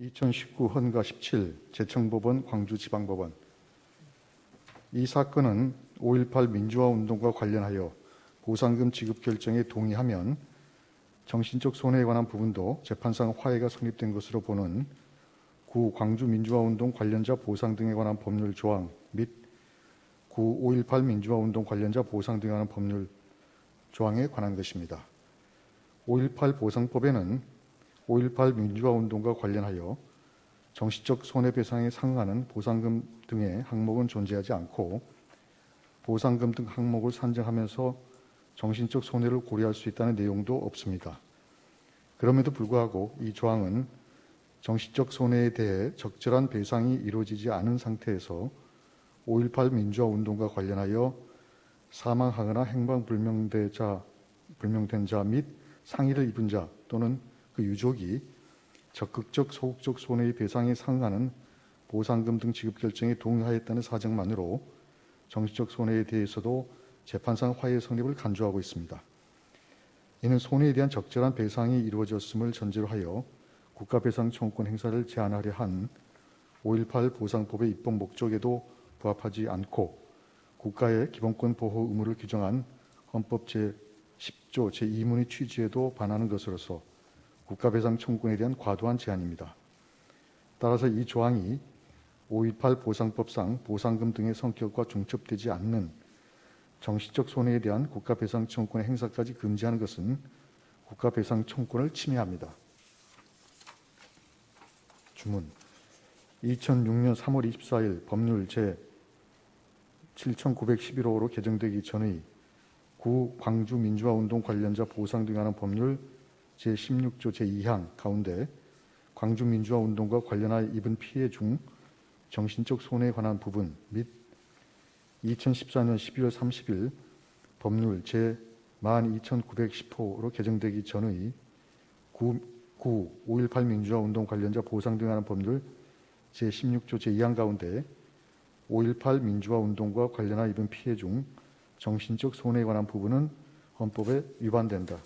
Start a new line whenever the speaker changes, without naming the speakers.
2019 헌가 17 제청법원 광주지방법원 이 사건은 5.18 민주화 운동과 관련하여 보상금 지급 결정에 동의하면 정신적 손해에 관한 부분도 재판상 화해가 성립된 것으로 보는 구 광주 민주화 운동 관련자 보상 등에 관한 법률 조항 및 구 5.18 민주화 운동 관련자 보상 등에 관한 법률 조항에 관한 것입니다. 5.18 보상법에는 5.18 민주화 운동과 관련하여 정신적 손해배상에 상응하는 보상금 등의 항목은 존재하지 않고 보상금 등 항목을 산정하면서 정신적 손해를 고려할 수 있다는 내용도 없습니다. 그럼에도 불구하고 이 조항은 정신적 손해에 대해 적절한 배상이 이루어지지 않은 상태에서 5.18 민주화 운동과 관련하여 사망하거나 행방불명된 자, 불명된 자 및 상해를 입은 자 또는 그 유족이 적극적 소극적 손해의 배상에 상응하는 보상금 등 지급 결정에 동의하였다는 사정만으로 정신적 손해에 대해서도 재판상 화해 성립을 간주하고 있습니다. 이는 손해에 대한 적절한 배상이 이루어졌음을 전제로 하여 국가배상 청구권 행사를 제한하려 한 5.18 보상법의 입법 목적에도 부합하지 않고 국가의 기본권 보호 의무를 규정한 헌법 제10조 제2문의 취지에도 반하는 것으로서 국가배상 청구권에 대한 과도한 제한입니다. 따라서 이 조항이 5.18 보상법상 보상금 등의 성격과 중첩되지 않는 정신적 손해에 대한 국가배상 청구권의 행사까지 금지하는 것은 국가배상 청구권을 침해합니다. 주문 2006년 3월 24일 법률 제 7911호로 개정되기 전의 구 광주 민주화 운동 관련자 보상 등에 관한 법률 제16조 제2항 가운데 광주 민주화 운동과 관련하여 입은 피해 중 정신적 손해에 관한 부분 및 2014년 12월 30일 법률 제 12910호로 개정되기 전의 구, 구5.18 민주화 운동 관련자 보상 등에 관한 법률 제16조 제2항 가운데 5.18 민주화 운동과 관련하여 입은 피해 중 정신적 손해에 관한 부분은 헌법에 위반된다.